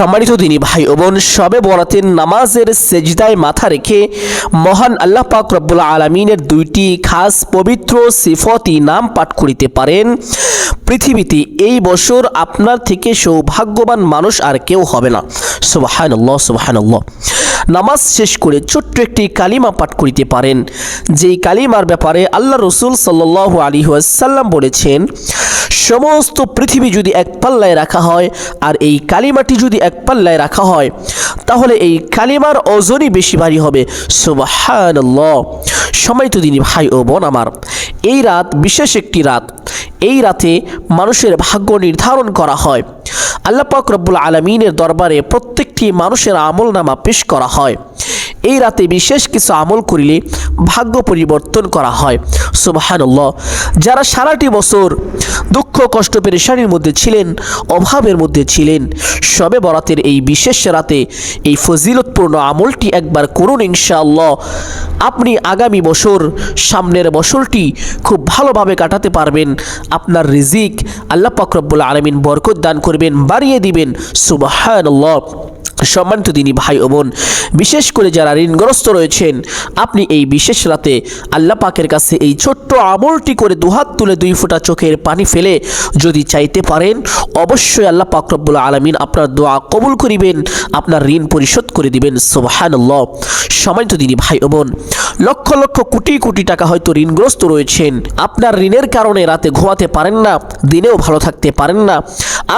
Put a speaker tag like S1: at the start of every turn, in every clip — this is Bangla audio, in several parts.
S1: সম্মানিত দিনী ভাই ও বোন, সবে বরাতের নামাজের সেজদায় মাথা রেখে মহান আল্লাহ পাক রব্বুল আলমিনের দুইটি খাস পবিত্র সিফতি নাম পাঠ করিতে পারেন। পৃথিবীতে এই বছর আপনার থেকে সৌভাগ্যবান মানুষ আর কেউ হবে না। সুবাহানুল্লাহ সুবাহানুল্লাহ। নামাজ শেষ করে ছোট্ট একটি কালিমা পাঠ করিতে পারেন। যেই কালিমার ব্যাপারে আল্লাহ রসুল সাল্লাহ আলী ওয়াসাল্লাম বলেছেন, সমস্ত পৃথিবী যদি এক পাল্লায় রাখা হয় আর এই কালিমাটি যদি এক পাল্লায় রাখা হয়, তাহলে এই কালিমার ওজনই বেশি ভারী হবে। সুবাহান্লাহ সময় তো দিনই ভাই ও বোন আমার, এই রাত বিশেষ একটি রাত। এই রাতে মানুষের ভাগ্য নির্ধারণ করা হয়। আল্লাহ পাক রব্বুল আলমিনের দরবারে প্রত্যেকটি মানুষের আমল নামা পেশ করা হয়। এই রাতে বিশেষ কিছু আমল করিলে ভাগ্য পরিবর্তন করা হয়। সুবাহানুল্লাহ। যারা সারাটি বছর দুঃখ, কষ্ট, পেরেশানির মধ্যে ছিলেন, অভাবের মধ্যে ছিলেন, সবে বরাতের এই বিশেষ রাতে এই ফজিলতপূর্ণ আমলটি একবার করুন ইনশাআল্লাহ। আপনি আগামী বছর সামনের বছরটি খুব ভালোভাবে কাটাতে পারবেন। আপনার রিজিক আল্লাহ পাকরব্বুল আলমিন বরকত দান করবেন, বাড়িয়ে দিবেন। সুবাহানুল্লাহ। সম্মানিত দিনী ভাই ও বোন, বিশেষ করে যারা ঋণগ্রস্ত রয়েছেন, আপনি এই বিশেষ রাতে আল্লাহ পাকের কাছে এই ছোট্ট আমলটি করে দুহাত তুলে দুই ফোঁটা চোখের পানি ফেলে যদি চাইতে পারেন, অবশ্যই আল্লাহ পাক রব্বুল আলমিন আপনার দোয়া কবুল করিবেন, আপনার ঋণ পরিশোধ করে দিবেন সোহানুল্লাহ সম্মানিত দিনী ভাই ও বোন, লক্ষ লক্ষ কোটি কোটি টাকা হয়তো ঋণগ্রস্ত রয়েছেন, আপনার ঋণের কারণে রাতে ঘুমাতে পারেন না, দিনেও ভালো থাকতে পারেন না,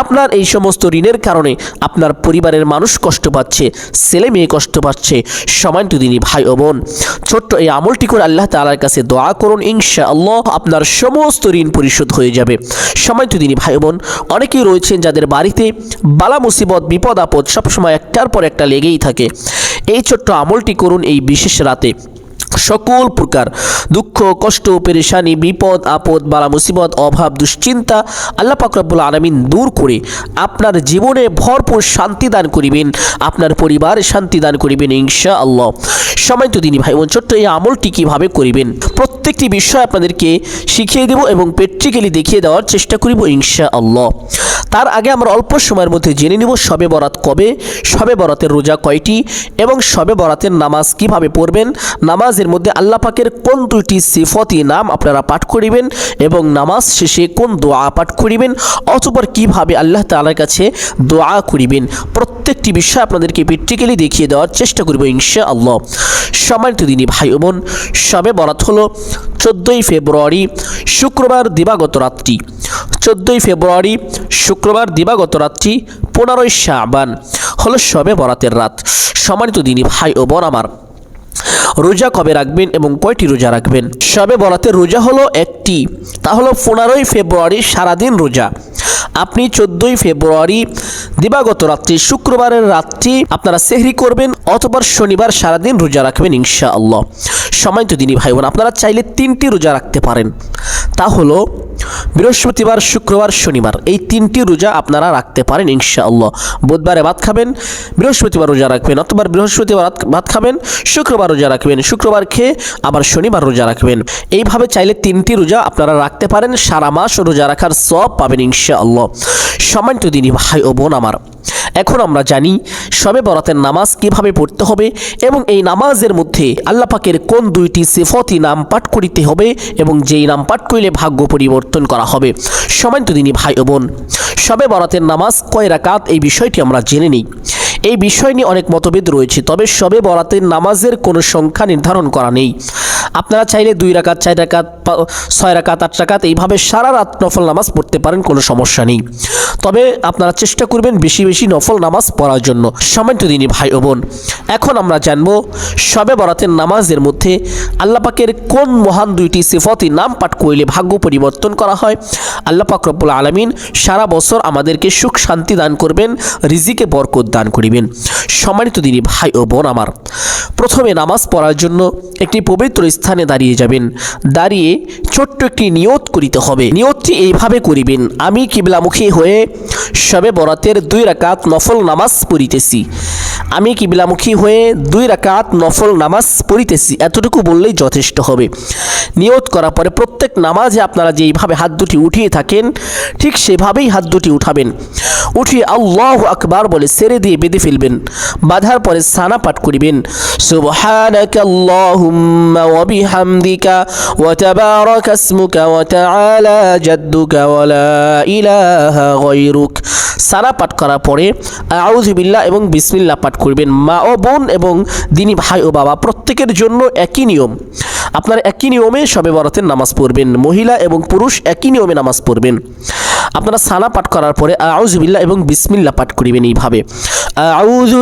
S1: আপনার এই সমস্ত ঋণের কারণে আপনার পরিবারের মানুষ কষ্ট পাচ্ছে, ছেলে মেয়ে কষ্ট পাচ্ছে সমান্ত তিনি ভাই ও বোন। ছোট্ট এই আমলটি করে আল্লাহ তালার কাছে দোয়া করুন ইনশা আল্লাহ আপনার সমস্ত ঋণ পরিশোধ হয়ে যাবে। সমান্ত দিনই ভাই বোন। অনেকেই রয়েছেন যাদের বাড়িতে বালা মুসিবত, বিপদ, আপদ সবসময় একটার পর একটা লেগেই থাকে। এই ছোট্ট আমলটি করুন এই বিশেষ রাতে। সকল প্রকার দুঃখ, কষ্ট, পেরেশানি, বিপদ, আপদ, বালা মুসিবত, অভাব, দুশ্চিন্তা আল্লাহ পাকরাবুল আলমিন দূর করে আপনার জীবনে ভরপুর শান্তি দান করিবেন, আপনার পরিবারে শান্তি দান করিবেন ইনশা আল্লাহ সময় তো দিনই ভাই বোন ছোট্ট এই আমলটি কীভাবে করিবেন? প্রত্যেকটি বিষয় আপনাদেরকে শিখিয়ে দেব এবং প্র্যাকটিক্যালি দেখিয়ে দেওয়ার চেষ্টা করিব ইনশা আল্লাহ তার আগে আমরা অল্প সময়ের মধ্যে জেনে নিব শবে বরাত কবে, শবে বরাতের রোজা কয়টি এবং শবে বরাতের নামাজ কীভাবে পড়বেন নামাজের মধ্যে আল্লাহ পাকের কোন দুইটি সিফতি নাম আপনারা পাঠ করিবেন এবং নামাজ শেষে কোন দোয়া পাঠ করিবেন অতপর কীভাবে আল্লাহ তাআলার কাছে দোয়া করিবেন, প্রত্যেকটি বিষয় আপনাদেরকে প্র্যাকটিক্যালি দেখিয়ে দেওয়ার চেষ্টা করব ইনশা আল্লাহ সম্মানিত দিনী ভাই বোন, সবে বরাত হলো চোদ্দোই ফেব্রুয়ারি, শুক্রবার দিবাগত রাত্রি। চোদ্দোই ফেব্রুয়ারি, শুক্রবার দিবাগত রাত্রি, পনেরোই শাবান হলো সবে বরাতের রাত। সম্মানিত দিনী ভাই ও বোন আমার রোজা কবে রাখবেন এবং কয়টি রোজা রাখবেন? সবে বলাতে রোজা হলো একটি, তা হলো পনেরোই ফেব্রুয়ারি সারাদিন রোজা। আপনি চোদ্দোই ফেব্রুয়ারি দিবাগত রাত্রি, শুক্রবারের রাত্রি আপনারা সেহরি করবেন অথবা শনিবার সারাদিন রোজা রাখবেন ইনশাআল্লাহ। সময় তো দিনই ভাই বোন আপনারা চাইলে তিনটি রোজা রাখতে পারেন। তা হলো, বৃহস্পতিবার, শুক্রবার, শনিবার, এই তিনটি রোজা আপনারা রাখতে পারেন ইনশা আল্লাহ বুধবারে ভাত খাবেন, বৃহস্পতিবার রোজা রাখবেন, অথবা বৃহস্পতিবার ভাত খাবেন, শুক্রবার রোজা রাখবেন, শুক্রবার খেয়ে আবার শনিবার রোজা রাখবেন। এইভাবে চাইলে তিনটি রোজা আপনারা রাখতে পারেন, সারা মাস রোজা রাখার সব পাবেন ইনশা আল্লাহ সম্মানিত দিনী ভাই ও বোন আমার এখন আমরা জানি সবে বরাতের নামাজ কীভাবে পড়তে হবে এবং এই নামাজের মধ্যে আল্লাহ পাকের কোন দুইটি সিফতি নাম পাঠ করিতে হবে এবং যেই নাম পাঠ করিলে ভাগ্য পরিবর্তন করা হবে। সমান্ত দিনী ভাই ও বোন, সবে বরাতের নামাজ কয় রাকাত? এই বিষয়টি আমরা জেনে নিই। এই বিষয় নিয়ে অনেক মতভেদ রয়েছে, তবে সবে বরাতের নামাজের কোনো সংখ্যা নির্ধারণ করা নেই। আপনারা চাইলে দুই রাকাত, চার রাকাত ছয় রাকাত, আট রাকাত এইভাবে সারা রাত নফল নামাজ পড়তে পারেন, কোনো সমস্যা নেই। তবে আপনারা চেষ্টা করবেন বেশি বেশি নফল নামাজ পড়ার জন্য। সমান্ত দিনই ভাই ও বোন, এখন আমরা জানব সবে বরাতের নামাজের মধ্যে আল্লাহ পাকের কোন মহান দুইটি সিফতি নাম পাঠ করিলে ভাগ্য পরিবর্তন করা হয়। আল্লাহ পাক রব্বুল আলমিন সারা বছর আমাদেরকে সুখ শান্তি দান করবেন, রিজিকে বরকত দান করিবেন। সম্মানিত দিনী ভাই ও বোন আমার প্রথমে নামাজ পড়ার জন্য একটি পবিত্র স্থানে দাঁড়িয়ে যাবেন। দাঁড়িয়ে ছোট্ট একটি নিয়ত করিতে হবে। নিয়তটি এইভাবে করিবেন, আমি কিবলামুখী হয়ে সবে বরাতের দুই রাকাত নফল নামাজ পড়িতেছি। আমি কিবলামুখী হয়ে দুই রাকাত নফল নামাজ পড়িতেছি, এতটুকু বললেই যথেষ্ট হবে। নিয়ত করার পরে প্রত্যেক নামাজে আপনারা যেইভাবে হাত দুটি উঠিয়ে থাকেন, ঠিক সেভাবেই হাত দুটি উঠাবেন। উঠিয়ে আল্লাহ আকবার বলে সেরে দিয়ে বেঁধে ফেলবেন। বাঁধার পরে সানা পাঠ করিবেন। ওয়া তাবারাকা ইসমুকা ওয়া তাআলা জাদ্দুকা ওয়া লা ইলাহা গায়রুক। সানা পাঠ করার পরে আউযুবিল্লাহ এবং বিসমিল্লাহ পাঠ করবেন। মা ও বোন এবং দিনী ভাই ও বাবা প্রত্যেকের জন্য একই নিয়ম। আপনারা একই নিয়মে সবে বরাতের নামাজ পড়বেন। মহিলা এবং পুরুষ একই নিয়মে নামাজ পড়বেন। আপনারা সানা পাঠ করার পরে আউযুবিল্লাহ এবং বিসমিল্লাহ পাঠ করিবেন এইভাবে। আউযু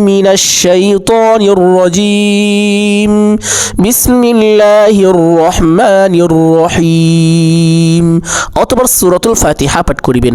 S1: من الشيطان الرجيم بسم الله الرحمن الرحيم অথবা সুরতুল ফাতিহা পাঠ করিবেন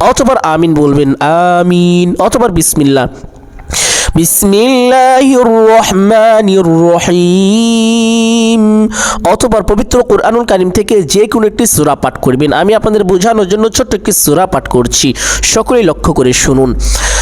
S1: অতবার আমিন বলবেন, আমিন। অতবার বিসমিল্লাহ। বিসমিল্লাহির রহমানির রহিম অতবার পবিত্র কোরআনুল কারিম থেকে যে কোনো একটি সূরা পাঠ করবেন। আমি আপনাদের বোঝানোর জন্য ছোট্ট একটি সূরা পাঠ করছি। সকলেই লক্ষ্য করে শুনুন।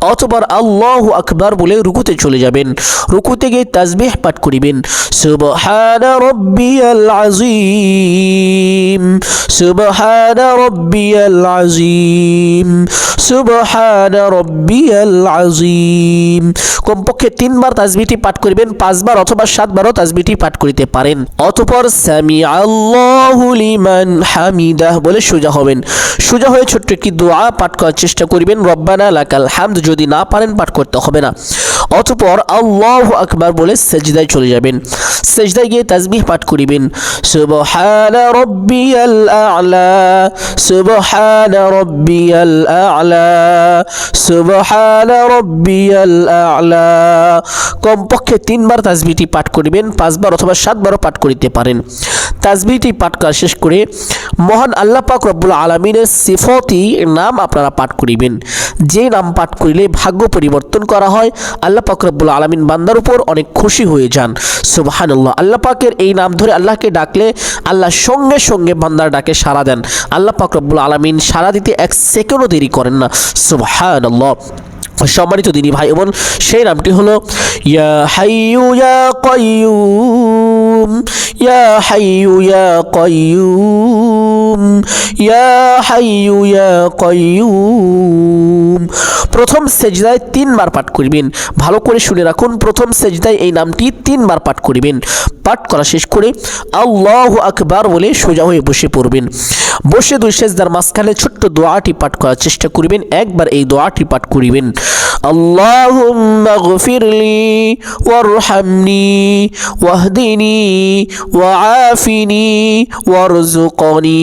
S1: অতবার আল্লাহ আকবার বলে রুকুতে চলে যাবেন। রুকুতে গিয়ে তাসবিহ পাঠ করিবেন। সুবহান রব্বিয়াল সুবহান রব্বিয়াল সুবহান রব্বিয়াল কমপক্ষে তিনবার তাসবিহটি পাঠ করিবেন, পাঁচবার অথবা সাতবারও তাসবিহটি পাঠ করিতে পারেন। অতপর সামি আল্লাহু লিমান বলে সোজা হবেন। সোজা হয়ে ছোট্ট একটি দোয়া পাঠ করার চেষ্টা করিবেন। রব্বানা লাকাল যদি না পারেন পাঠ করতে হবে না। অতপর আল্লাহ আকবার বলে সেজদায় চলে যাবেন। সেজদায় গিয়ে তাসবিহ পাঠ করিবেন। সুবহান রব্বিয়াল আ'লা, সুবহান রব্বিয়াল আ'লা, সুবহান রব্বিয়াল আ'লা। কমপক্ষে তিনবার তাসবিহটি পাঠ করিবেন, পাঁচবার অথবা সাতবারও পাঠ করিতে পারেন। তাসবিহটি পাঠ করা শেষ করে মহান আল্লাহ পাক রব্বুল আলমিনের সিফতি নাম আপনারা পাঠ করিবেন। যে নাম পাঠ করিলে ভাগ্য পরিবর্তন করা হয়, আল্লাহ পাক রব্বুল আলমিন বান্দার উপর অনেক খুশি হয়ে যান। সুবাহানুল্লাহ। আল্লাহ পাকের এই নাম ধরে আল্লাহকে ডাকলে আল্লাহ সঙ্গে সঙ্গে বান্দার ডাকে সাড়া দেন। আল্লাহ পাক রব্বুল আলমিন সাড়া দিতে এক সেকেন্ডও দেরি করেন না। সুবাহানুল্লাহ। সম্মানিত দিনী ভাই এবং সেই নামটি হলো ইয়া হাইয়ু ইয়া কয়ুম ইয়া حي يا قيوم. ইয়া حي يا قيوم. প্রথম সেজদায় তিনবার পাঠ করিবেন। ভালো করে শুনে রাখুন, প্রথম সেজদায় এই নামটি তিনবার পাঠ করিবেন। পাঠ করা শেষ করে আল্লাহ আকবার বলে সোজা হয়ে বসে পড়বেন। বসে দুই সেজদার মাঝখানে ছোট্ট দোয়াটি পাঠ করার চেষ্টা করিবেন। একবার এই দোয়াটি পাঠ করিবেন। আল্লাহুম্মা গফিরলি ওয়ারহামনি ওয়াহদিনি ওয়াআফিনি ওয়ারজুকনি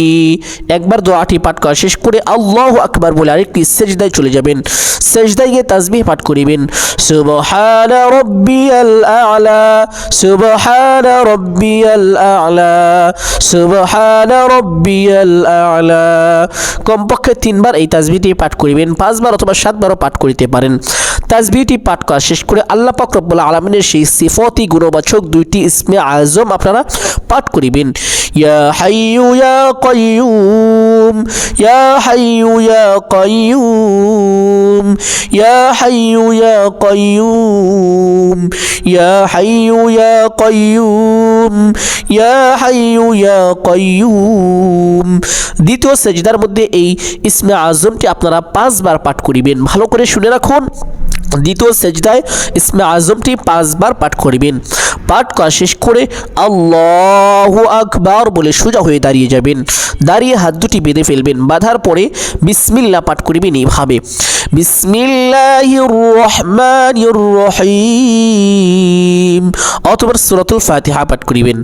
S1: একবার দোয়াটি পাঠ করা শেষ করে আল্লাহ আকবার বলে আরেকটি সেজদায় চলে যাবেন। সেজদায় গিয়ে তাসবিহ পাঠ করিবেন। সুবহান আলা, সুবহান রব্বিয়াল আলা, সুবহান রব্বিয়াল কমপক্ষে তিনবার এই তাজবিটি পাঠ করিবেন পাঁচবার অথবা সাতবারও পাঠ করিতে পারেন। তাজবিহটি পাঠ করা শেষ করে আল্লাহ পাক রব্বুল আলমিনের সেই সিফতি গুণবাচক দুইটি ইসমে আজম আপনারা পাঠ করিবেন। ইয়া হাইয়ু ইয়া কাইয়ুম, ইয়া হাইয়ু ইয়া কাইয়ুম, ইয়া হাইয়ু ইয়া কাইয়ুম, ইয়া হাইয়ু ইয়া কাইয়ুম, ইয়া হাইয়ু ইয়া কাইয়ুম। দ্বিতীয় সেজদার মধ্যে এই ইসমে আজমটি আপনারা পাঁচবার পাঠ করিবেন। ভালো করে শুনে রাখুন। দ্বিতীয় সেজদায় ইসমে আজমটি পাঁচবার পাঠ করিবেন। পাঠ করা শেষ করে আল্লাহ আকবার বলে সোজা হয়ে দাঁড়িয়ে যাবেন। দাঁড়িয়ে হাত দুটি বেঁধে ফেলবেন। বাঁধার পরে বিসমিল্লা পাঠ করিবেন এইভাবে। রহিম। অথবা সূরাতুল ফাতিহা পাঠ করিবেন।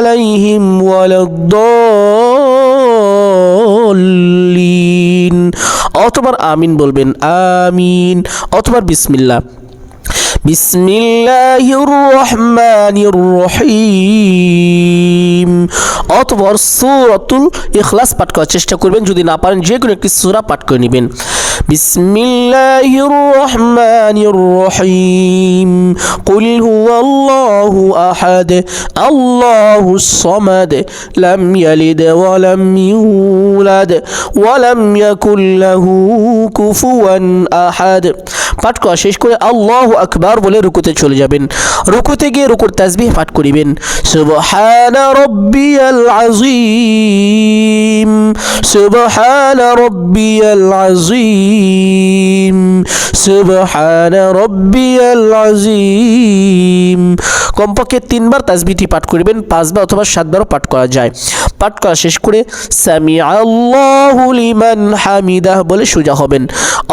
S1: ولا الضالين অতবার আমিন বলবেন আমিন অতবার বিসমিল্লাহ বিসমিল্লাহির রহমানির রহিম অতবার সূরাতুল ইখলাস পাঠ করার চেষ্টা করবেন যদি না পারেন যে কোনো একটি সূরা পাঠ করে নেবেন বিসমিল্লাহির রহমানির রহিম কুল হুয়াল্লাহু আহাদ। আল্লাহুস সামাদ। লাম ইয়ালিদ ওয়া লাম ইউলাদ। ওয়া লাম ইয়াকুল লাহু কুফুয়ান আহাদ। পাঠ করা শেষ করে আল্লাহু আকবার বলে রুকুতে চলে যাবেন। রুকুতে গিয়ে রুকুর তাসবিহ পাঠ করিবেন। সুবহানা রব্বিয়াল আযীম। সুবহানা রব্বিয়াল আযীম সুবহানা রব্বিয়াল আযীম কমপক্ষে তিনবার তাসবিহটি পাঠ করিবেন, পাঁচবার অথবা সাতবারও পাঠ করা যায়। পাঠ করা শেষ করে সামি আল্লাহু লিমান হামিদাহ বলে সোজা হবেন।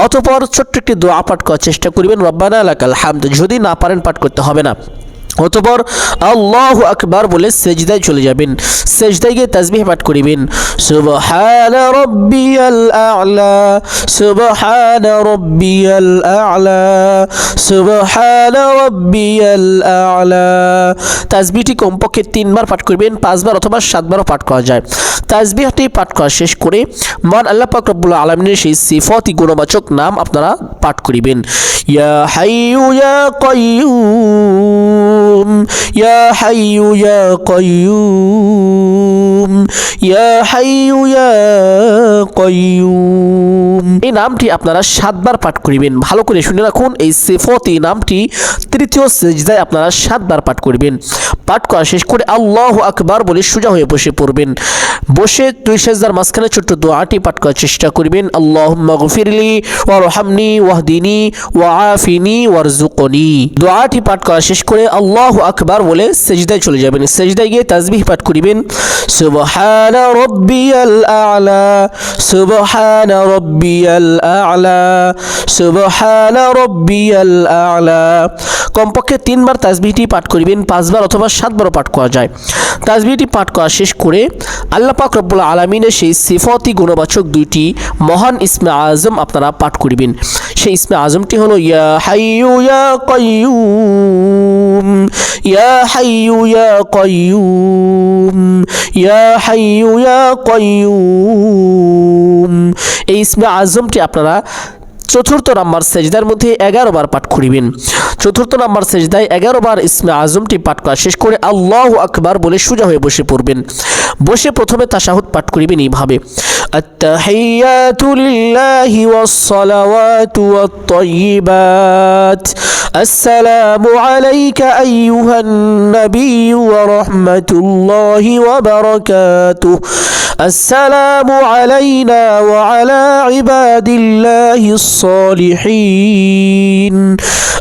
S1: অতপর ছোট্ট একটি দোয়া পাঠ করার চেষ্টা করিবেন, রব্বানা লাকাল হামদ। যদি না পারেন পাঠ করতে হবে না। অতপর আল্লাহ আকবার বলে সেজদায় চলে যাবেন। সেজদায় গিয়ে তাজবিহ পাঠ করিবেন। সুবহান রব্বিয়াল আ'লা, সুবহান রব্বিয়াল আ'লা, সুবহান রব্বিয়াল আ'লা। তাজবিহটি কমপক্ষে তিনবার পাঠ করবেন, পাঁচবার অথবা সাতবারও পাঠ করা যায়। তাজবিহটি পাঠ করা শেষ করে মান আল্লাহ পাক রব্বুল আলমিনের সেই সিফতি গুণবাচক নাম আপনারা পাঠ করিবেন। ইয়া হাইয়ু ইয়া কাইয়ুম, ইয়া হাইয়ু ইয়া কাইয়ুম, ইয়া হাইয়ু ইয়া কাইয়ুম। এই নামটি আপনারা সাতবার পাঠ করিবেন। ভালো করে শুনে রাখুন, এই সিফতি নামটি তৃতীয় সেজদায় আপনারা সাতবার পাঠ করবেন। পাঠ করা শেষ করে আল্লাহ আকবার বলে সোজা হয়ে বসে পড়বেন। বসে দুই সেজদার মাঝখানে ছোট্ট দোয়াটি পাঠ করার চেষ্টা করবেন। আল্লাহ মগফিরলি ওয়ারহামনি ওয়াহদিনী ওয়াফিনি ওয়ারজুকনি দোয়াটি পাঠ করা শেষ করে আল্লাহ আকবার বলে সেজদায় চলে যাবেন। সেজদায় গিয়ে তাজবিহ পাঠ করিবেন। সুবহান রব্বিয়াল আ'লা, সুবহান রব্বিয়াল আ'লা, সুবহান রব্বিয়াল আ'লা। কমপক্ষে তিনবার তাজবিহটি পাঠ করিবেন, পাঁচবার অথবা সাতবারও পাঠ করা যায়। তাজবিহটি পাঠ করা শেষ করে আল্লাহ পাক রব্বুল আলমিনের সেই সিফতি গুণবাচক দুইটি মহান ইসমে আজম আপনারা পাঠ করিবেন। সেই ইসমে আজমটি হলো, ইয়া হাইয়ু ইয়া কাইয়ুম, ইয়া হাইয়ু ইয়া কাইয়ুম, ইয়া হাইয়ু ইয়া কাইয়ুম। এই ইসমে আজমটি আপনারা চতুর্থ নাম্বার সেজদার মধ্যে এগারো বার পাঠ করিবেন চতুর্থ নাম্বার সেজদায় এগারো বার ইসমে আজমটি পাঠ করা শেষ করে আল্লাহ আকবার বলে সোজা হয়ে বসে পড়বেন বসে প্রথমে তাশাহুদ পাঠ করিবেন এইভাবে التحيات لله والصلوات والطيبات السلام عليك أيها النبي ورحمة الله وبركاته السلام علينا وعلى عباد الله الصالحين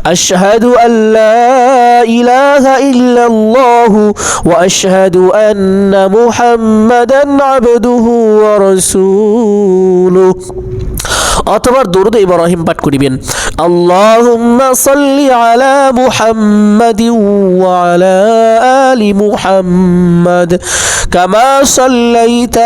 S1: أشهد أن لا إله إلا الله وأشهد أن محمدا عبده ورسوله অথবা দরুদ ইব্রাহিম পাঠ করিবেন আল্লাহুম্মা সাল্লি আলা মুহাম্মাদিন ওয়া আলা আলি মুহাম্মাদ কামা সাল্লাইতা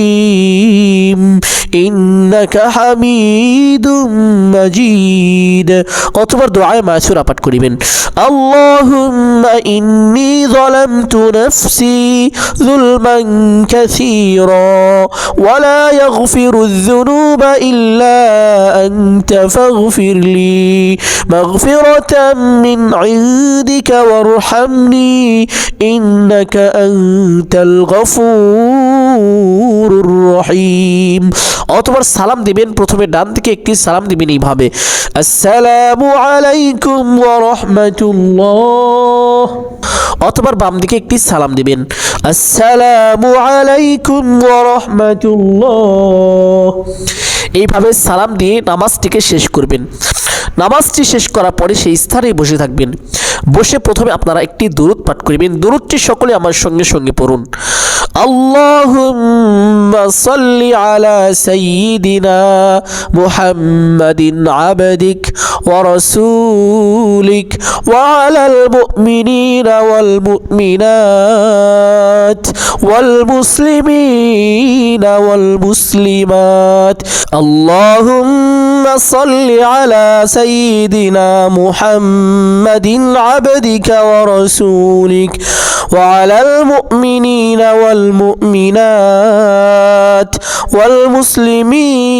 S1: team. ইন্নাকা হামিদুম মাজিদ। অথবা দোয়ায় মাসুরা পাঠ করিবেন। আল্লাহুম্মা ইন্নি যালামতু নাফসি যুলমান কাসীরা ওয়ালা ইয়াগফিরু যুনুবা ইল্লা আনতা ফাগফির লি মাগফিরাতাম মিন ইনদিকা ওয়ারহামনি ইন্নাকা আনতাল গফুরুর রহিম। অতবার সালাম দিবেন, প্রথমে ডান দিকে একটি সালাম দিবেন এইভাবে, আসসালামু আলাইকুম ওয়া রাহমাতুল্লাহ। অতবার বাম দিকে একটি সালাম দিবেন, আসসালামু আলাইকুম রাহমাতুল্লাহ। এইভাবে সালাম দিয়ে নামাজটিকে শেষ করবেন। নামাজটি শেষ করার পরে সেই স্থানেই বসে থাকবেন। বসে প্রথমে আপনারা একটি দূরত পাঠ করবেন। দূরতটি সকলে আমার সঙ্গে সঙ্গে পড়ুন। আল্লাহুম্মা আলা ওয়াল মুসলিমাত اللهم صل على سيدنا محمد عبدك ورسولك وعلى المؤمنين والمؤمنات والمسلمين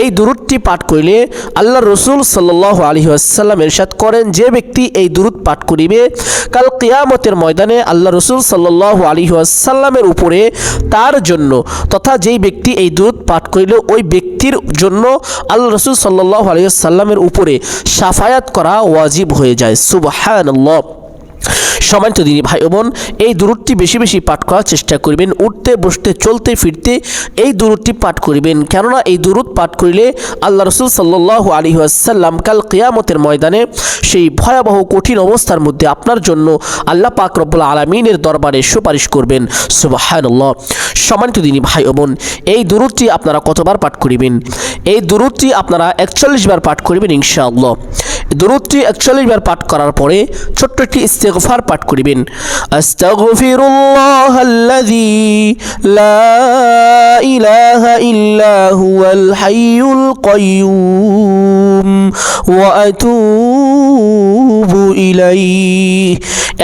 S1: এই দুরুদটি পাঠ করিলে আল্লাহ রসুল সাল্লাহ আলী আসাল্লাম এরশাদ করেন, যে ব্যক্তি এই দুরুদ পাঠ করিবে, কাল কেয়ামতের ময়দানে আল্লাহ রসুল সাল্লাহ আলী আসাল্লামের উপরে তার জন্য তথা যেই ব্যক্তি এই দুরুদ পাঠ করিলে ওই ব্যক্তির জন্য আল্লাহ রসুল সাল্লাহ আলী আসাল্লামের উপরে সাফায়াত করা ওয়াজিব হয়ে যায়। সুবাহান সম্মানিত দিনী ভাই বোন, এই দূরটি বেশি বেশি পাঠ করার চেষ্টা করবেন। উঠতে, বসতে, চলতে, ফিরতে এই দূরটি পাঠ করিবেন। কেননা এই দূরত পাঠ করিলে আল্লাহ রসুল সাল্লাহ আলী আসাল্লাম কাল কেয়ামতের ময়দানে সেই ভয়াবহ কঠিন অবস্থার মধ্যে আপনার জন্য আল্লাহ পাক রব্বুল আলমিনের দরবারে সুপারিশ করবেন। সুবাহান্লাহ সম্মানিত দিনী ভাই বোন, এই দূরটি আপনারা কতবার পাঠ করিবেন? এই দূরটি আপনারা একচল্লিশ বার পাঠ করিবেন ইনশাআল্লাহ। দূরটি একচল্লিশ বার পাঠ করার পরে ছোট্ট একটি ইস্তেগফার পাঠ করিবেন। আস্তাগফিরুল্লাহ আল্লাযী লা ইলাহা ইল্লা হুয়াল হাইয়ুল কাইয়্যুম ওয়া আতুবু ইলাইহি।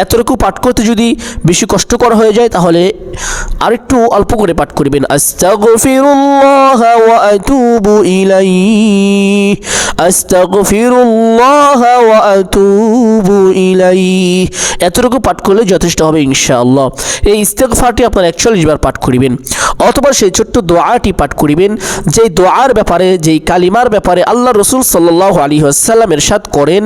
S1: এতটুকু পাঠ করতে যদি বেশি কষ্টকর হয়ে যায় তাহলে আরেকটু অল্প করে পাঠ করিবেন। আস্তাগফিরুল্লাহ ওয়া আতুবু ইলাইহি। আস্তাগফিরুল্লাহ এতটুকু পাঠ করলে যথেষ্ট হবে ইনশাআল্লাহ। এই ইস্তেগফারটি আপনার একচল্লিশ বার পাঠ করিবেন, অথবা সেই ছোট্ট দোয়াটি পাঠ করিবেন, যেই দোয়ার ব্যাপারে, যেই কালিমার ব্যাপারে আল্লাহ রসুল সাল্লাহ আলী আসাল্লাম এরশাদ করেন,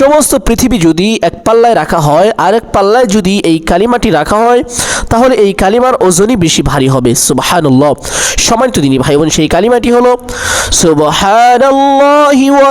S1: সমস্ত পৃথিবী যদি এক পাল্লায় রাখা হয় আর এক পাল্লায় যদি এই কালিমাটি রাখা হয়, তাহলে এই কালিমার ওজনই বেশি ভারী হবে। সুবাহানুল্লাহ। সম্মানিত দিনী ভাই বোন সেই কালিমাটি হলো, সুবহানাল্লাহি ওয়া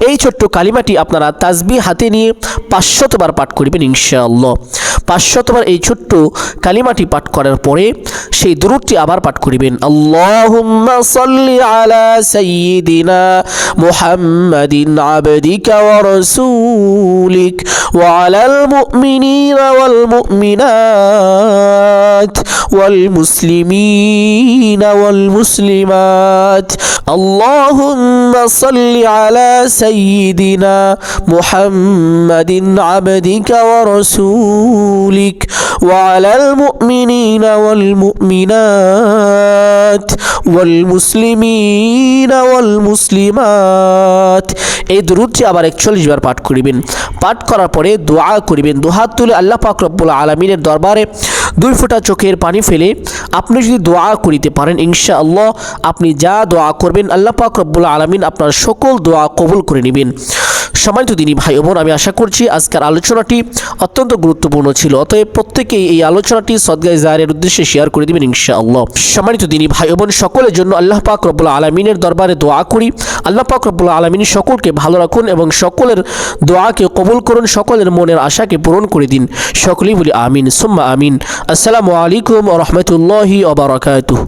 S1: এই ছোট্ট কালিমাটি আপনারা তাজবি হাতে নিয়ে পাঁচশতবার পাঠ করবেন ইনশাআল্লাহ। পাঁচশতবার এই ছোট্ট কালিমাটি পাঠ করার পরে সেই দুরুদটি আবার পাঠ করিবেন। আল্লাহুম্মা সাল্লি আলা সাইয়্যিদিনা মুহাম্মাদিন আবদিকা ওয়া রাসূলিক ওয়া আলাল মুমিনিনা ওয়াল মুমিনাত ওয়াল মুসলিমিনা ওয়াল মুসলিমাত। আল্লাহুম্মা সাল্লি আলা ওয়া আলাল মুমিনিনা ওয়াল মুমিনাত ওয়াল মুসলিমিনা ওয়াল মুসলিমাত এই দুরুদটি আবার একচল্লিশ বার পাঠ করিবেন। পাঠ করার পরে দোয়া করিবেন। দুহাত তুলে আল্লাহ পাক রব্বুল আলমিনের দরবারে দুই ফোঁটা চোখের পানি ফেলে আপনি যদি দোয়া করিতে পারেন ইনশা আল্লাহ আপনি যা দোয়া করবেন, আল্লাহ পাক রব্বুল আলমিন আপনার সকল দোয়া কবুল করে নেবেন। সম্মানিত দিনী ভাই বোন, আমি আশা করছি আজকের আলোচনাটি অত্যন্ত গুরুত্বপূর্ণ ছিল। অতএব প্রত্যেকেই এই আলোচনাটি সদগাই জাহের উদ্দেশ্যে শেয়ার করে দেবেন ইনশা আল্লাহ সম্মানিত দিনী ভাই বোন, সকলের জন্য আল্লাহ পাক রব্বুল আলমিনের দরবারে দোয়া করি। আল্লাহ পাক রব্বুল আলমিন সকলকে ভালো রাখুন এবং সকলের দোয়াকে কবুল করুন, সকলের মনের আশাকে পূরণ করে দিন। সকলেই বলি আমিন, সুম্মা আমিন। আসসালামু আলাইকুম রহমতুল্লাহি ওবরাকাতুহ